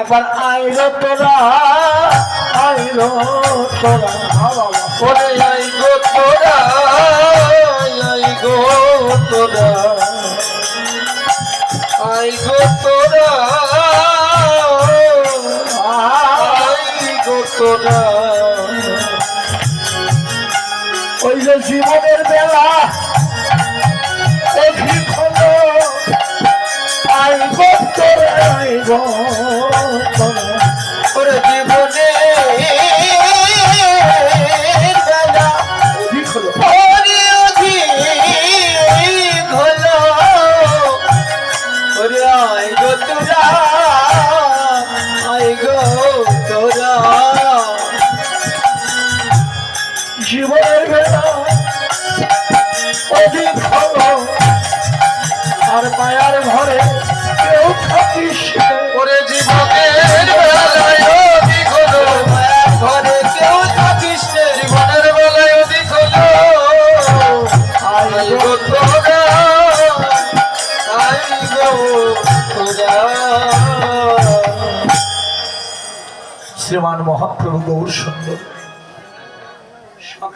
একবার আইলো তোরা আইলো তোরা আই গো তোরা আই গো তোরা আই গো তোরা আই তোরা। ওই যে জীবনের বেলা তোরা। জীবনের বেলা অধিক হলো আর মায়ার ঘরে কেউ থাকিস। ওরে জীবনের বেলায় অধিক হলো। ঘরে কেউ থাকিস জীবনের বেলায় অধিক হলো। আই তোরা আই গো তোরা। শ্রীমান মহাপ্রভু গৌর সুন্দর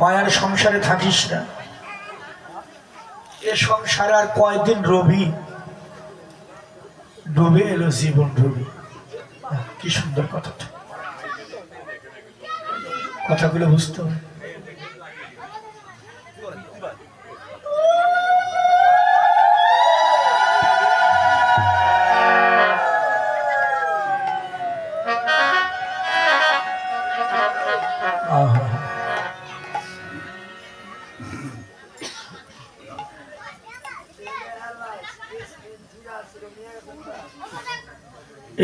মায়ার সংসারে থাকিস না। এ সংসার আর কয়েকদিন রবি? ডুবে এলো জীবন রবি কি সুন্দর কথাটা। কথাগুলো বুঝতে হবে।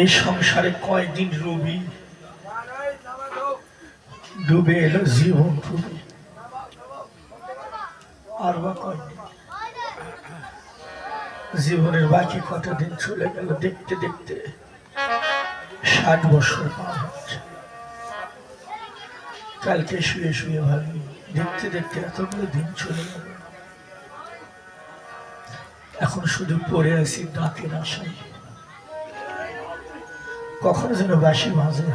এই সংসারে কয়দিন রবি? ডুবে এলো জীবন রবি আর বা কয়দিন? জীবনের বাকি কত দিন চলে গেল দেখতে দেখতে ষাট বছর পার হচ্ছে। কালকে শুয়ে শুয়ে ভাবি দেখতে দেখতে এতগুলো দিন চলে গেল। এখন শুধু পড়ে আছি ডাকের আশায়। কখনো যেন বাসি মাঝে।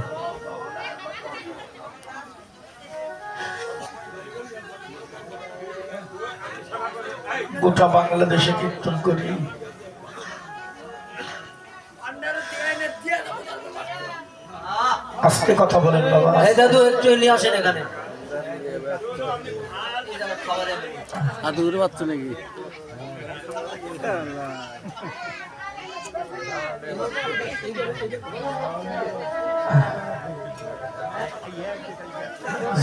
গোটা বাংলাদেশে কীর্তন করি। আস্তে কথা বলেন বাবা। এই দাদু একটু নিয়ে আসেন এখানে। আদুর বাচ্চা নাকি?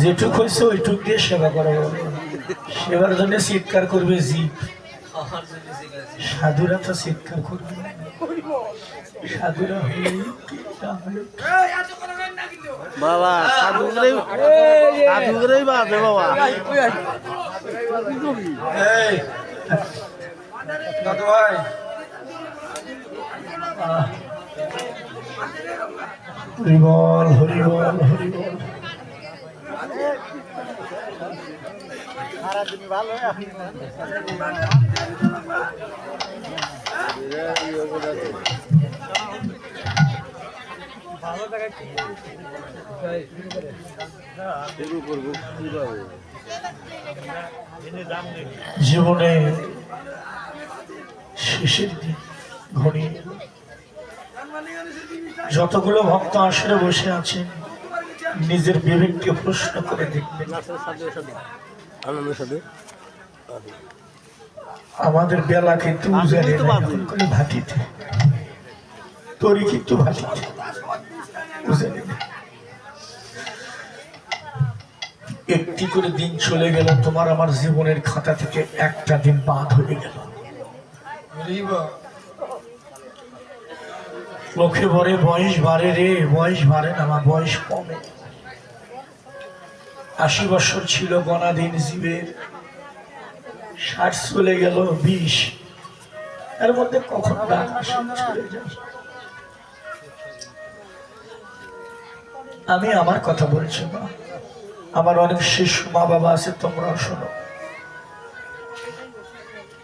যেটুক হয়েছে ওইটুক দিয়ে সেবা করা সেবার জন্য চিৎকার করবে জীব। সাধুরা তো চিৎকার করবে। সাধুরা বাবা দাদু ভাই হরিবল হরিবল জীবনে শেষের দিন ঘনিয়ে। যতগুলো ভক্ত আসরে বসে আছেন, নিজের বিবেককে প্রশ্ন করে দেখবেন। আমাদের বেলা কিন্তু ভাটিতে। তরি কিন্তু ভাটিতে। একটি করে দিন চলে গেল, তোমার আমার জীবনের খাতা থেকে একটা দিন বাদ হয়ে গেল। লোকে বলে, বয়স বাড়ে রে, বয়স বাড়ে না, আমার বয়স কমে। আশি বছর ছিল গণাধীন জীবের। ষাট চলে গেল, বিশ। এর মধ্যে কখন আমি আমার কথা বলছি না আমার অনেক শিশু মা বাবা আছে, তোমরাও শোনো।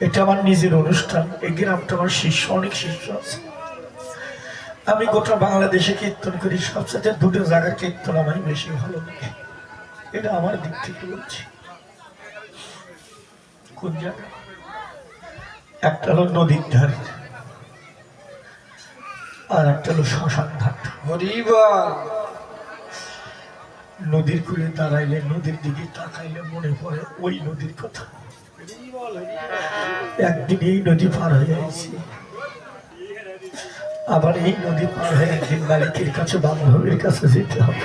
এটা আমার নিজের অনুষ্ঠান, এই গ্রামটা আমার শিষ্য অনেক শিষ্য আছে। আমি গোটা বাংলাদেশে কীর্তন করি সবচেয়ে দুটো জায়গার কীর্তন আমার বেশি ভালো লাগে। এটা আমার দিক থেকে বলছি। কোন জায়গা? একটা হলো নদীর ধারে আর একটা হলো শ্মশান ঘাট। নদীর কূলে দাঁড়াইলে নদীর দিকে তাকাইলে মনে পড়ে ওই নদীর কথা। একদিন এই নদী পার হয়ে আইছি আবার এই নদী পার হয়ে একদিন মালিকের কাছে, বান্ধবের কাছে যেতে হবে।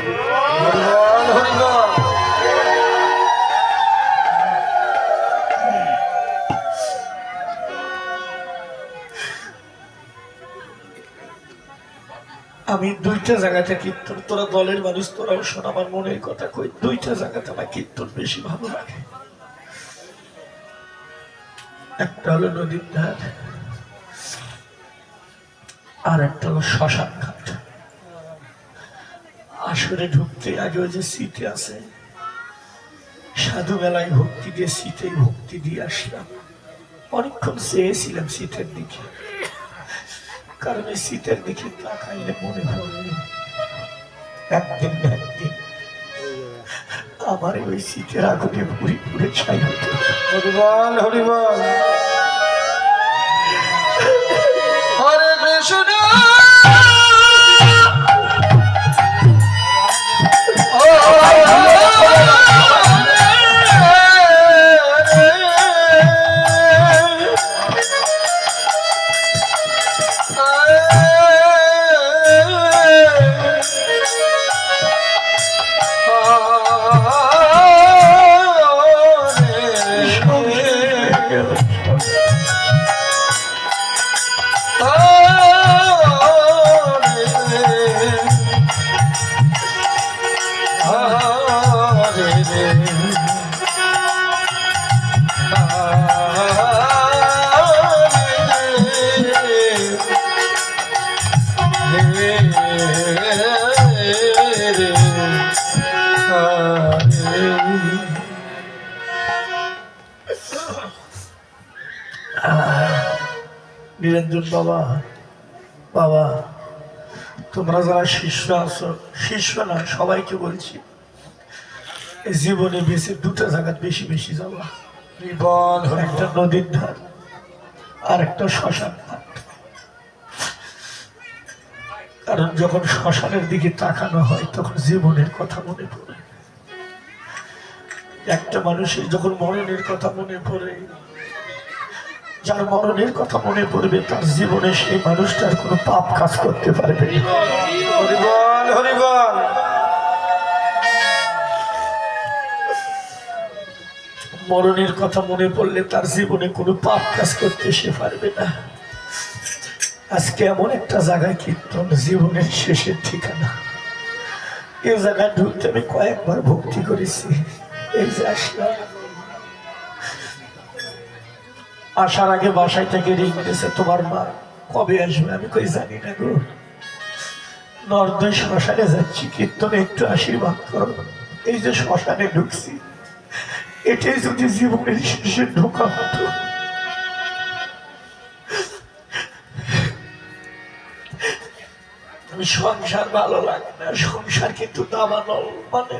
আমি দুইটা জায়গাতে কীর্তন, তোরা দলের মানুষ, তোরাও শোন, আমার মনের কথা কই, দুইটা জায়গাতে আমার কীর্তন বেশি ভালো লাগে। একটা হলো নদীর ধার আর একটা হলো শ্মশান ঘাট আসরে ঢুকতে আগে যে সিটে আছে সাধু মেলায় ভক্তি দিয়ে সিটেই ভক্তি দিয়ে আসলাম। অনেকক্ষণ চেয়েছিলাম সিটের দিকে। কারণ এই শীতের দিকে তাকাইলে মনে হয় একদিন একদিন আমার ওই শীতের আগুনে পুরি পুরে ছাই হতো হরিবল হরিবল। নিরঞ্জন বাবা বাবা, তোমরা যারা শিষ্য আছো, শিষ্য না, সবাইকে বলছি জীবনে বেশি দুটো জায়গা বেশি বেশি যাওয়া হরিবল একটা নদীর ধার, আর একটা শ্মশান কারণ যখন শ্মশানের দিকে তাকানো হয়, তখন জীবনের কথা মনে পড়ে। একটা মানুষের যখন মরণের কথা মনে পড়ে যার মরণের কথা মনে পড়বে তার জীবনে সেই মানুষটার কোনো পাপ কাজ করতে পারবে মরণের কথা মনে পড়লে তার জীবনে কোনো পাপ কাজ করতে সে পারবে না। আজকে এমন একটা জায়গায় কীর্তন জীবনের শেষের ঠিকানা। এই জায়গায় ঢুকতে আমি কয়েকবার ভক্তি করেছি। এই যে আসলাম। আসার আগে বাসায় থেকে রিং দিয়েছে তোমার মা কবে আসবে? আমি কই জানি না গো। নর্দয় শ্মশানে যাচ্ছি কীর্তনে একটু আশীর্বাদ করো এই যে শ্মশানে ঢুকছি, এটাই যদি জীবনের শেষে ঢোকা হতো। সংসার ভালো লাগে না, সংসার কিন্তু দাবানো মানে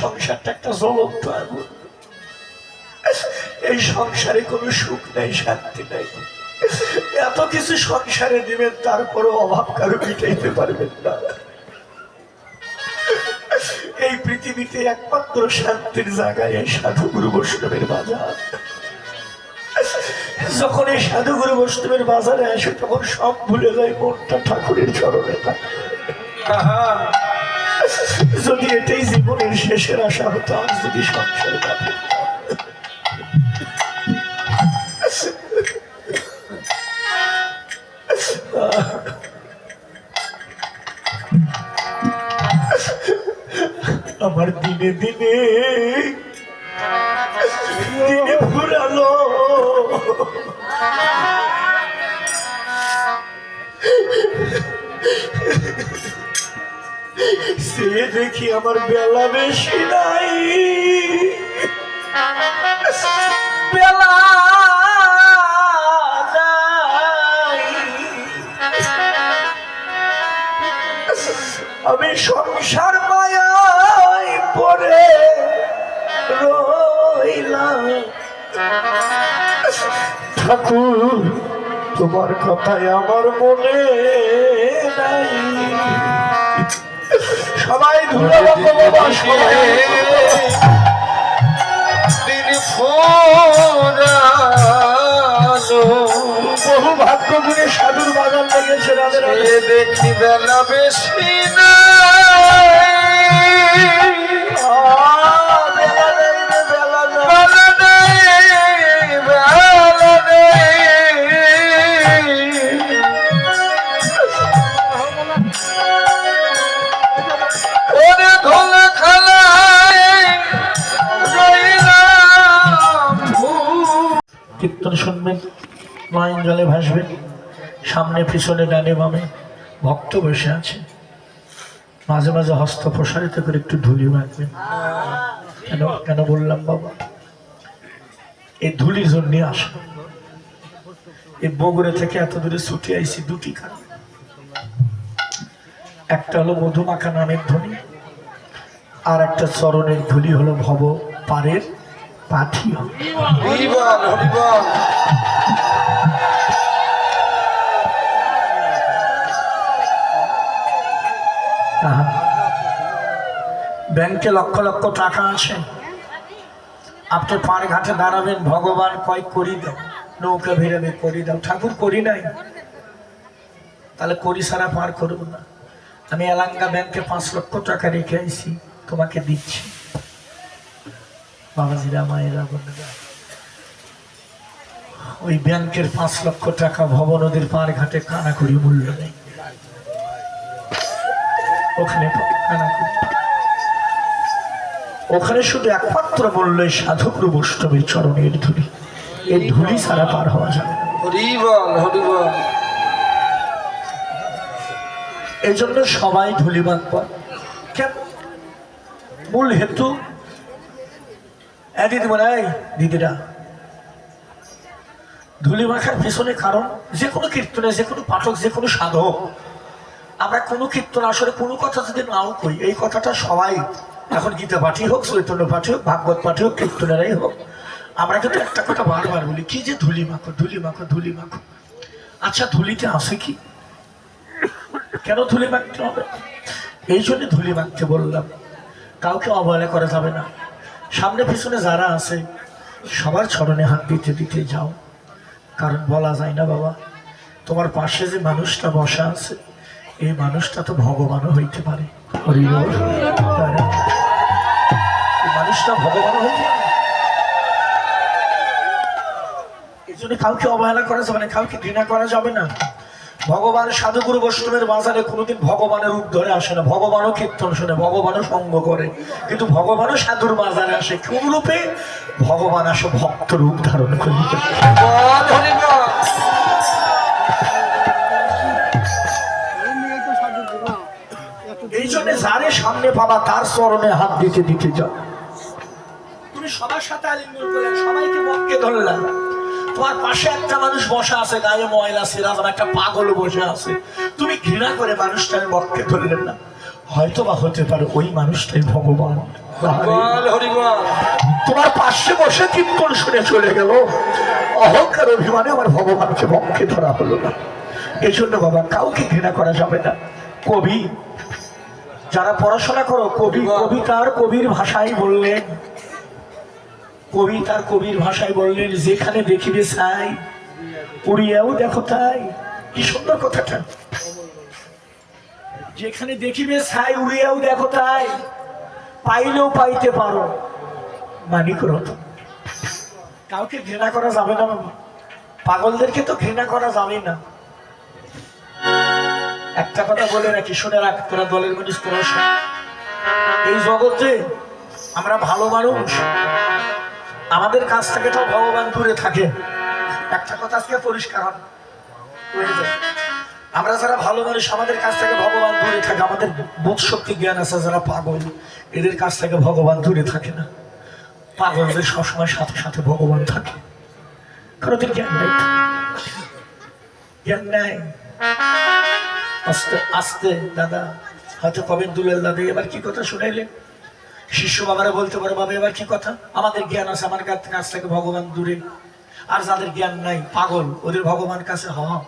সংসারটা একটা জ্বলন্ত আগুন। এই সংসারে কোনো সুখ নেই শান্তি নেই। এত কিছু সংসারে দিবেন তারপরে অভাব কারও মিটাইতে পারবেন না। এই পৃথিবীতে একমাত্র শান্তির জায়গায় এই সাধুগুরু বৈষ্ণবের বাজার। যখন এই সাধুগুরু বৈষ্ণবের বাজারে আসে তখন সব ভুলে যায় মনটা ঠাকুরের চরণে থাকে। যদি এটাই জীবনের শেষের আশা হতো আজ যদি সংসারে না দিনে দিনে দিনে ফুরালো সে দেখি আমার বেলা বেশি নাই। বেলা আমি সংসার ঠাকুর, তোমার কথাই আমার মনে নাই। সবাই ফোরালো বহু ভাগ্য গুণে সাধুর বাগান লেগেছে রাধে দেখি বেলা বেশি নাই জলে ভাসবেন সামনে, পিছনে, ডানে, বামে ভক্ত বসে আছে। মাঝে মাঝে হস্ত প্রসারিত করে একটু ধুলি মাখবেন। কেন কেন বললাম বাবা? এই ধুলির জন্য আসা। এই বগুড়া থেকে এত দূরে ছুটে আইছি দুটি কারণ একটা হলো মধুমাখা নামের ধ্বনি, আর একটা চরণের ধুলি হলো ভব পারের পাথিও ব্যাংকে লক্ষ লক্ষ টাকা আছে। আপনি পাড় ঘাটে দাঁড়াবেন, ভগবান কয় করি দাও, নৌকা ভিড়াবে করি দাও। ঠাকুর করি নাই। তাহলে করি সারা পার করব না। আমি এলাঙ্গা ব্যাংকে পাঁচ লক্ষ টাকা রেখে আইছি, তোমাকে দিচ্ছি। বাবাজিরা, মায়েরা, বোনেরা, ওই ব্যাংকের পাঁচ লক্ষ টাকা ভব নদীর পার ঘাটে কানা করি মূল্য নেই। ওখানে কানাকুড়ি। ওখানে শুধু একমাত্র মূল্য এই সাধুগুরু বৈষ্ণবের চরণের ধুলি। এই ধুলি ছাড়া পার হওয়া যাবে হরিবল এই জন্য সবাই ধুলি মাখবার কেন? মূল হেতু এ দিদি মনে হয় দিদিরা ধুলি মাখার পেছনে কারণ যে কোনো কীর্তনে যে কোনো পাঠক যে কোনো সাধক আমরা কোনো কীর্তন আসলে কোনো কথা যদি নাও কই এই কথাটা সবাই এখন গীতা পাঠী হোক, চৈতন্য পাঠী হোক, ভাগবত পাঠী হোক, কীর্তনেরাই হোক। আমরা কিন্তু একটা কথা বারবার বলি, কি যে ধুলি মাখো ধুলি মাখো ধুলি মাখো। আচ্ছা ধুলিতে আছে কি? কেন ধুলি মাখতে হবে? এই জন্য ধুলি মাখতে বললাম। কাউকে অবহেলা করা যাবে না। সামনে পিছনে যারা আছে, সবার চরণে হাত দিতে দিতে যাও। কারণ বলা যায় না বাবা, তোমার পাশে যে মানুষটা বসা আছে, এই মানুষটা তো ভগবানও হইতে পারে। ভগবান বৈষ্ণবের বাজারে কোনোদিন ভগবানের রূপ ধরে আসে না, ভগবানও কীর্তন শোনে, ভগবানও সঙ্গ করে। কিন্তু ভগবানও সাধুর বাজারে আসে। কোন রূপে ভগবান আসে ভক্ত রূপ ধারণ করে জন্য যারে সামনে পাবা তার চরণে হাত দিতে দিতে যাও। তুমি সবার সাথে আলিঙ্গন করলে সবাইকে মক্কে ধরলাম তোমার পাশে একটা মানুষ বসা আছে গায়ে ময়লা সিরাজ একটা পাগল বসে আছে। তুমি ঘৃণা করে মানুষটার মক্কে ধরলেন না হয়তো বা হতে পারে ওই মানুষটাই ভগবান। তোমার পাশে বসে কীর্তন শুনে চলে গেল। অহংকার অভিমানে আমার ভগবানকে মক্ষে ধরা হলো না। এই জন্য বাবা কাউকে ঘৃণা করা যাবে না। কবি যারা পড়াশোনা করো কবি কবি তার কবির ভাষায় বললেন কবি তার কবির ভাষায় বললেন যেখানে দেখিবে চাই উড়িয়াও দেখো তাই। কি সুন্দর কথাটা। যেখানে দেখিবে ছাই উড়িয়াও দেখো তাই। পাইলেও পাইতে পারো। মানিক রত কাউকে ঘৃণা করা যাবে না বাবা। পাগলদেরকে তো ঘৃণা করা যাবে না। একটা কথা বলে রাখি, শুনে রাখ, তোরা দলের মানুষ, তোরা এই জগতে আমরা ভালো মানুষ। আমাদের কাছ থেকে তো ভগবান দূরে থাকে। একটা কথা আজকে পরিষ্কার হবে। আমরা যারা ভালো মানুষ, আমাদের কাছ থেকে ভগবান দূরে থাকে। আমাদের বোধ শক্তি, জ্ঞান আছে যারা পাগল, এদের কাছ থেকে ভগবান দূরে থাকে না। পাগলদের সবসময় সাথে সাথে ভগবান থাকে। কারণ জ্ঞান নেই। জ্ঞান নাই। আস্তে আস্তে, দাদা। হয়তো কবেন দুলের দাদা, এবার কি কথা শুনাইলেন শিষ্য বাবারা বলতে পারে, বাবা, এবার কি কথা? আমাদের জ্ঞান আছে, আমার কাছ থেকে, আজ থেকে ভগবান দূরে। আর যাদের জ্ঞান নাই, পাগল, ওদের ভগবান কাছে হ।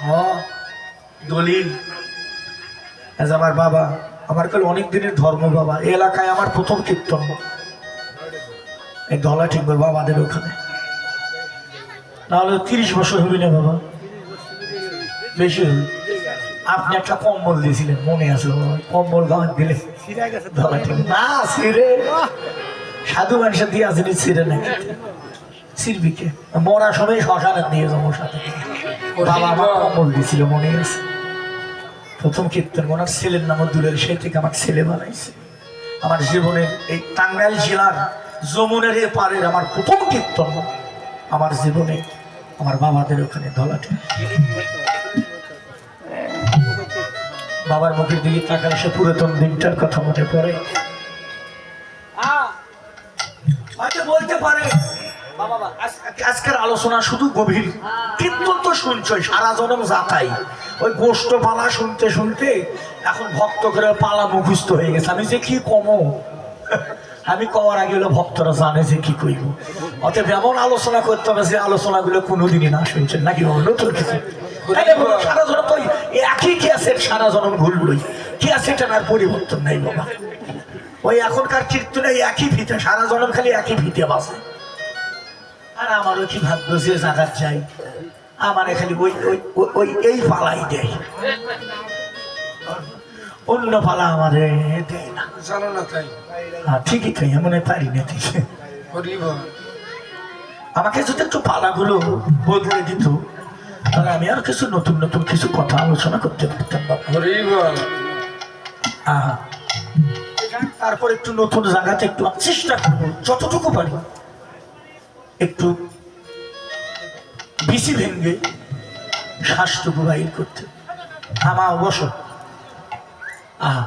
হ, দলিল। আমার বাবা, আমার কাল অনেক দিনের ধর্ম বাবা। এলাকায় আমার প্রথম কীর্তন। এই ধলা ঠিক বল বাবাদের ওখানে। নাহলে তিরিশ বছর হবি না বাবা। বেশি হবি। আপনি একটা কম্বল দিয়েছিলেন মনে আছে কম্বল গান দিলে। না সিরে সাধু মানুষের দিয়ে আসেনি সিরে নাকি সিরবিকে মরা সময় শ্মশানে নিয়ে যাব সাথে। বাবা আমার কম্বল দিয়েছিল মনে আছে? প্রথম কীর্তন ওনার ছেলের নাম দূরের সে থেকে আমার ছেলে বানাইছে। আমার জীবনের এই টাঙ্গাইল জেলার যমুনের এ পারের আমার প্রথম কীর্তন আমার জীবনে আমার বাবাদের ওখানে ধলাটে। বাবার মুখের দিকে তাকালে সে পুরাতন দিনটার কথা মনে পড়ে। আলোচনা হয়ে আমি যে কি কমো? আমি কওয়ার আগে হলো ভক্তরা জানে যে কি কইব। অতএব এমন আলোচনা করতে হবে যে আলোচনাগুলো কোনোদিনই না শুনছেন, নাকি? নতুন কিছু। সারা জনম তো ওই একই কি আছে সারা জনম ঘুরলই কি আছে এটা আর পরিবর্তন নাই বাবা। ওই এখনকার কীর্তনে একই ফিতে সারা জনম খালি একই ফিতে বাসে আর আমারও কি ভাগ্য যে জাগার চাই আমার খালি ওই ওই এই পালাই দেয়। অন্য পালা আমার দেয় না। জানো না তাই? হ্যাঁ, ঠিকই তাই এমন পারি না আমাকে যদি একটু পালাগুলো বদলে দিত তাহলে আমি আর কিছু নতুন নতুন কিছু কথা আলোচনা করতে পারতাম আহা। তারপর একটু নতুন জায়গাতে একটু চেষ্টা করব যতটুকু পারি। একটু বিসি ভেঙ্গে শ্বাসটুকু বাইর করতে। আমার অবশ্য। আহা।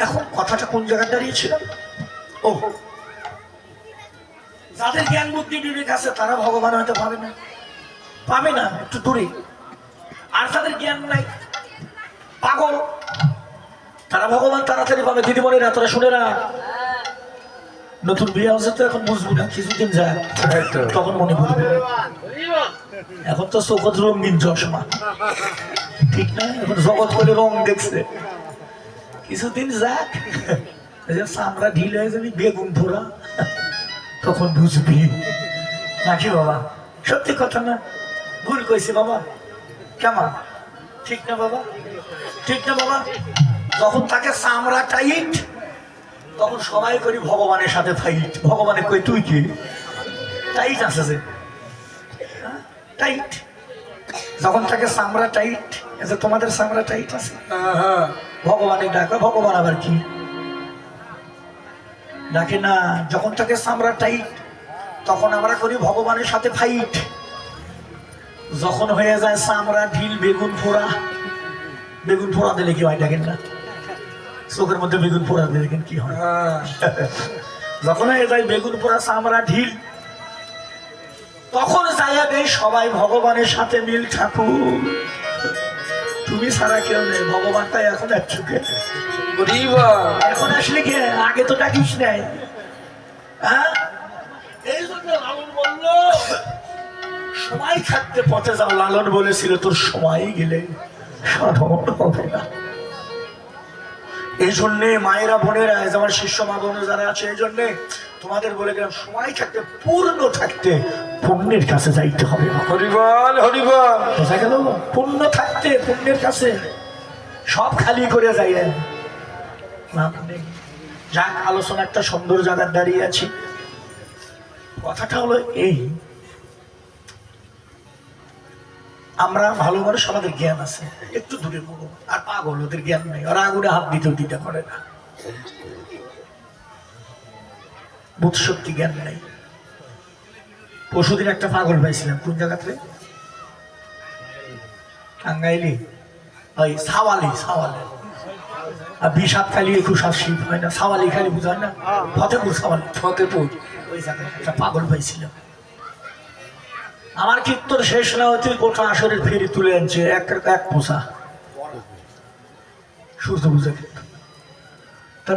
এখন কথাটা কোন জায়গায় দাঁড়িয়েছিলাম? ও যাদের জ্ঞান বুদ্ধি বিবেক আছে তারা ভগবান হয়তো পাবে না। পাবে না একটু দূরে। আর যাদের জ্ঞান নাই। পাগল। তারা ভগবান তাড়াতাড়ি পাবে। দিদিমণিরা তোরা শুনে না। নতুন বিয়ে হচ্ছে তো এখন বুঝব না কিছুদিন যায় তখন মনে পড়বে। এখন তো রঙিন চশমা। ঠিক না? এখন জগৎ করে রং দেখছে। কিছুদিন যাক। চামড়া ঢিল হয়ে যাবি বেগুন পোড়া তখন বুঝবি। নাকি বাবা? সত্যি কথা না? ভুল কইছে বাবা। কেমন? ঠিক না বাবা? ঠিক না বাবা? যখন তাকে চামড়া টাইট তখন সবাই করি ভগবানের সাথে ফাইট ভগবানে কই তুই কি? টাইট আছে যে। টাইট। যখন তাকে চামড়া টাইট যে তোমাদের চামড়া টাইট আছে? হ্যাঁ। হ্যাঁ ভগবানের ডাকা ভগবান আবার কি? ডাকে না যখন তাকে চামড়া টাইট তখন আমরা করি ভগবানের সাথে ফাইট। যখন হয়ে যায় চামড়া ঢিল বেগুন পোড়া বেগুন পোড়া দিলে কি হয় দেখেন না? চোখের মধ্যে বেগুন পোড়া দিলে দেখেন কি হয়। হ্যাঁ। যখন হয়ে যায় বেগুন পোড়া চামড়া ঢিল তখন যাইয়া দেয় সবাই ভগবানের সাথে মিল ঠাকুর তুমি ছাড়া কেউ নেই ভগবানটাই এখন এক চোখে। এখন আসলে কে আগে তো ডাকিস নাই। হ্যাঁ? এই জন্য লালন বলল সময় থাকতে পথে যাও লালন বলেছিল তোর সময় গেলে সাধন হবে না। এই জন্যে মায়েরা বোনেরা আমার শিষ্য মা বোন যারা আছে এই জন্যে তোমাদের বলে গেলাম সময় থাকতে পূর্ণ থাকতে পুণ্যের কাছে যাইতে হবে। হরি বল হরি বল বোঝা গেল? পুণ্য থাকতে পুণ্যের কাছে। সব খালি করে লাভ যাক আলোচনা একটা সুন্দর জায়গায় দাঁড়িয়ে আছি। কথাটা হলো এই আমরা ভালো মানুষ আমাদের জ্ঞান আছে একটু দূরে মরো আর পাগল ওদের জ্ঞান নেই। ওরা আগুনে হাত দিতেও দিতে পারে না। বুধ শক্তি জ্ঞান নেই। পরশুদিন একটা পাগল পাইছিলাম কোন জায়গাতে টাঙ্গাইলি। ওই সাওয়ালি সাওয়ালি। আর বিষাদ খালি একুশ আশি হয় না। সাওয়ালি খালি বুঝায় না? ফতেপুর সাওয়ালি। ফতেপুর। ওই জায়গায় একটা পাগল পাইছিলাম আমার কীর্তন শেষ না হতে গোটা আসরের ফেরি তুলে আনছে? এক এক পোষা। সূর্য বুঝে কীর্তন তা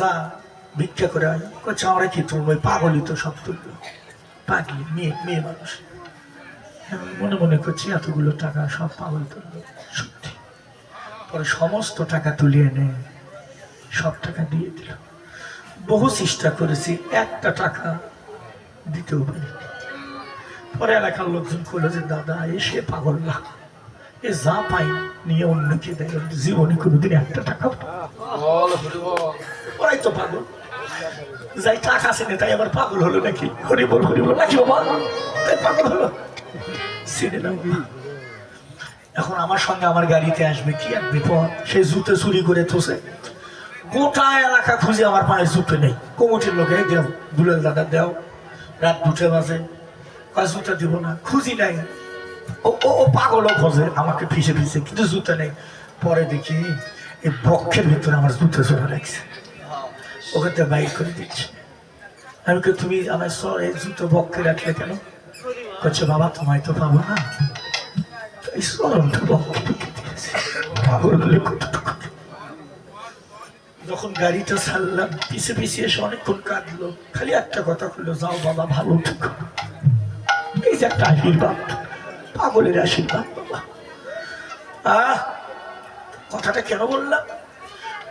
যা ভিক্ষা করে আয়। করছে আমরা কি তুলবো? পাগলই তো সব তুললো পাগলি, মেয়ে মেয়ে মানুষ। মনে মনে করছি, এতগুলো টাকা সব পাগল তুললো সত্যি। পরে সমস্ত টাকা তুলিয়ে এনে সব টাকা দিয়ে দিল। বহু চেষ্টা করেছি, একটা টাকা দিতেও পারি পরে এলাকার লোকজন করল যে, দাদা এসে পাগল না। এ যা পাই নিয়ে অন্যকে দেয় জীবনে কোনোদিন একটা টাকা ওরাই তো পাগল। যাই টাকা আছে তাই আবার পাগল হলো নাকি? হরি বল হরি বল নাকি তাই পাগল হলো। না এখন আমার সঙ্গে আমার গাড়িতে আসবে, কি এক বিপদ। সে জুতো চুরি করে থসে গোটা এলাকা খুঁজে আমার পায়ে জুতো নেই। কমিটির লোকে দেও, দুলাল দাদা, দেও। রাত দুটো বাজে। জুতো দিব না, খুঁজি নাই। ও ও পাগলও খোঁজে, আমাকে ফিসে ফিসে, কিন্তু জুতো নেই। পরে দেখি এই বক্ষের ভিতরে আমার জুতো চলে লাগছে। ওখান থেকে বাইক করে দিচ্ছে। আমি কে তুমি আমার সর, এই জুতো বক্ষে রাখলে কেন? করছে বাবা, তোমায় তো পাবো না। এই সরমটা বক্ষে পাগল কতটুকু যখন গাড়িটা ছাড়লাম, পিছে পিছে এসে অনেকক্ষণ কাঁদলো। খালি একটা কথা বলল যাও বাবা, ভালো থেকো। এই যে একটা আশীর্বাদ পাগলের আশীর্বাদ বাবা। আহ, কথাটা কেন বললাম?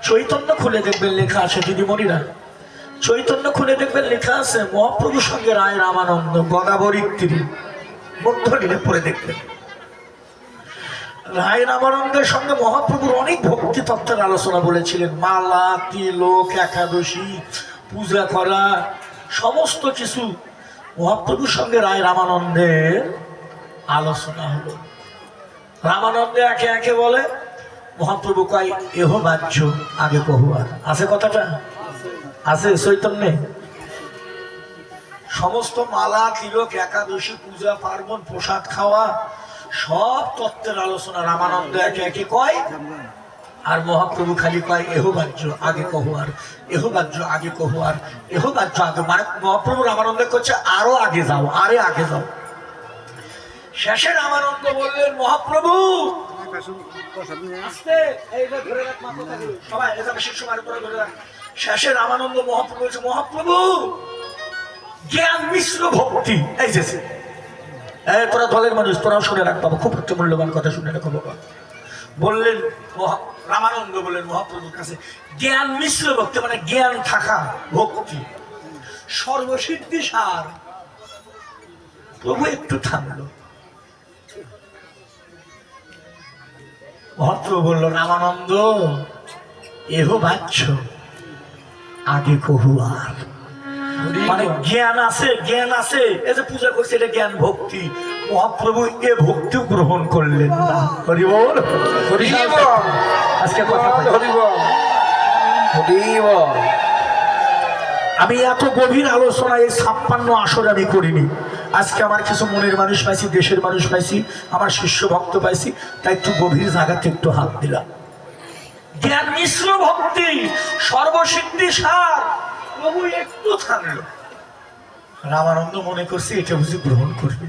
চৈতন্য খুলে দেখবেন লেখা আছে দিদিমণিরা। চৈতন্য খুলে দেখবেন লেখা আছে মহাপ্রভুর সঙ্গে রায় রামানন্দ গদাবরী তিনি বন্ধ নিলে পড়ে দেখবেন। রায় রামানন্দের সঙ্গে মহাপ্রভুর অনেক ভক্তি তত্ত্বের আলোচনা বলেছিলেন। মালা, তিলক, একাদশী, পূজা করা, সমস্ত কিছু মহাপ্রভুর সঙ্গে রায় রামানন্দের আলোচনা হলো। রামানন্দে একে একে বলে, মহাপ্রভু কয়, এহ বাহ্য, আগে কহুয়ার আছে কথাটা? আছে, চৈতন্যে? সমস্ত মালা, তিলক, একাদশী, পূজা, পার্বণ, প্রসাদ খাওয়া, সব তত্ত্বের আলোচনা রামানন্দ একে একে কয়। আর মহাপ্রভু খালি কয়, এহ বাহ্য, আগে কহুয়ার এহ বাহ্য, আগে কহুয়ার এহ বাহ্য, আগে মানে মহাপ্রভু রামানন্দ করছে, আরও আগে যাও, আরে আগে যাও। শেষে রামানন্দ বললেন, মহাপ্রভু। শেষে রামানন্দ মহাপ্রভু মহাপ্রভু, জ্ঞান মিশ্র ভক্তি এই যে তোরা দলের মানুষ, তোরাও শুনে রাখ খুব একটা মূল্যবান কথা শুনে রাখো বাবা। বললেন রামানন্দ বললেন মহাপ্রভুর কাছে জ্ঞান মিশ্র ভক্তি মানে জ্ঞান থাকা ভক্তি। সর্বসিদ্ধি সার। প্রভু একটু থামলো। মহাপ্রভু বলল রামানন্দ এহ বাচ্চ আগে কহুয়ার মানে জ্ঞান আছে জ্ঞান আছে। এই যে পূজা করছে এটা জ্ঞান ভক্তি। মহাপ্রভু এ ভক্তি গ্রহণ করলেন না। হরি বল। হরি বল। আজকে কথা আমি এত গভীর আলোচনা এই ছাপ্পান্ন আসর আমি করিনি। আজকে আমার কিছু মনের মানুষ পাইছি, দেশের মানুষ পাইছি, আমার শিষ্য ভক্ত পাইছি, তাই একটু গভীর জায়গাতে একটু হাত দিলাম। জ্ঞান মিশ্র ভক্তি, সর্বসিদ্ধি সার, প্রভু একটু থামলো রামানন্দ মনে করছে এটা বুঝি গ্রহণ করবে।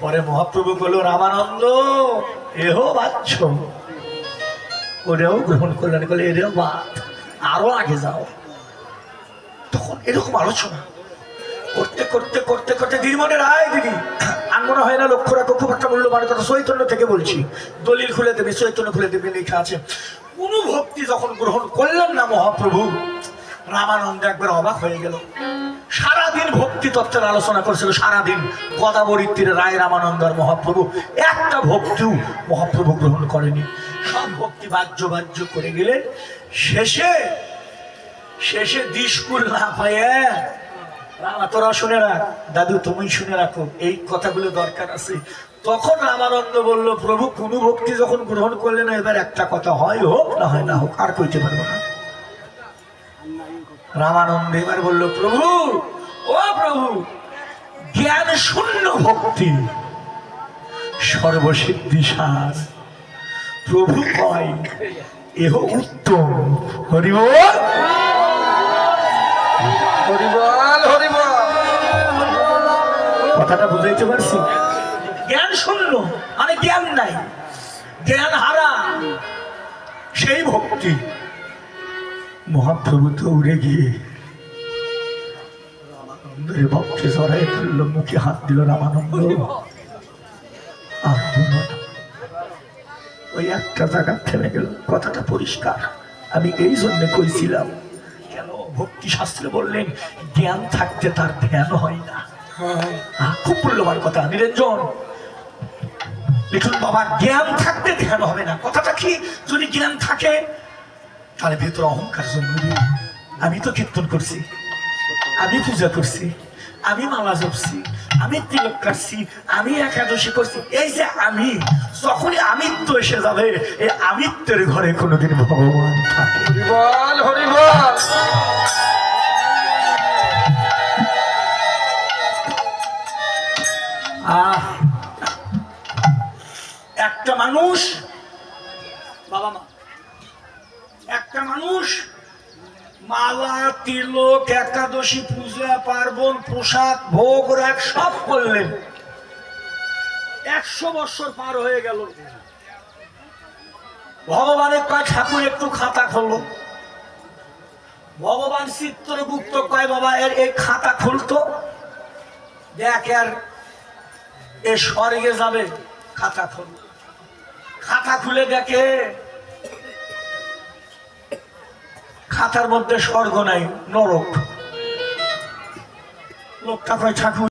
পরে মহাপ্রভু বলল, রামানন্দ, এহ বাচ্চ ওরেও গ্রহণ করলেন বলে এরেও বাদ আরও আগে যাও। তখন এরকম আলোচনা করতে করতে করতে করতে দিদি মনে রায় দিদি, আর মনে হয় না লক্ষ্য রাখো, খুব একটা মূল্যবান কথা, চৈতন্য থেকে বলছি। দলিল খুলে দেবে, চৈতন্য খুলে দেবে, লেখা আছে, কোন ভক্তি যখন গ্রহণ করলেন না মহাপ্রভু, রামানন্দ একবার অবাক হয়ে গেল। সারাদিন ভক্তি তত্ত্বের আলোচনা করছিল সারাদিন গদাবরীর তীরে রায় রামানন্দ আর মহাপ্রভু। একটা ভক্তিও মহাপ্রভু গ্রহণ করেনি। সব ভক্তি বাহ্য বাহ্য করে গেলেন শেষে শেষে দিশকুল না হয়ে রামা, তোরা শুনে রাখ, দাদু তুমি শুনে রাখো, এই কথাগুলো দরকার আছে। তখন রামানন্দ বলল, প্রভু, কোন ভক্তি যখন গ্রহণ করলে না, এবার একটা কথা হয় হোক না হয় না হোক, আর কইতে পারব না। রামানন্দ এবার বলল, প্রভু ও প্রভু, জ্ঞান শূন্য ভক্তি, সর্বসিদ্ধি সার প্রভু কয়, এহ উত্তম, হরিবল। হরিবল হরিবল। কথাটা বুঝাইতে পারছি? জ্ঞান শূন্য মানে জ্ঞান নাই। জ্ঞান হারা, সেই ভক্তি। মহাপ্রভু তো উড়ে গিয়ে মুখে হাত দিল রামানন্দ। ওই একটা জায়গা থেমে গেল। কথাটা পরিষ্কার। আমি এই জন্য কইছিলাম, কেন ভক্তি শাস্ত্রে বললেন, জ্ঞান থাকতে তার ধ্যান হয় না। খুব মূল্যবান কথা, নিরঞ্জন। লিখুন বাবা, জ্ঞান থাকতে ধ্যান হবে না। কথাটা কি? যদি জ্ঞান থাকে, তাহলে ভেতরে অহংকার জন্মবে আমি তো কীর্তন করছি। আমি পূজা করছি, আমি মালা জপছি আমি তিলক কাটছি আমি একাদশী করছি এই যে আমি, যখনই আমিত্ব এসে যাবে, এই আমিত্বের ঘরে কোনোদিন ভগবান থাকে তিলক, একাদশী পূজা, পার্বণ, প্রসাদ, ভোগ, রাগ, সব করলেন। একশো বছর পার হয়ে গেল। ভগবানের কয়, ঠাকুর, একটু খাতা খোলো। ভগবান চিত্রগুপ্ত কয়, বাবা, এর, এই খাতা খুলতো? দেখ, আর এ স্বর্গে যাবে, খাতা খুল। খাতা খুলে দেখে খাতার মধ্যে স্বর্গ নাই নরক। লোকটা কয় ঠাকুর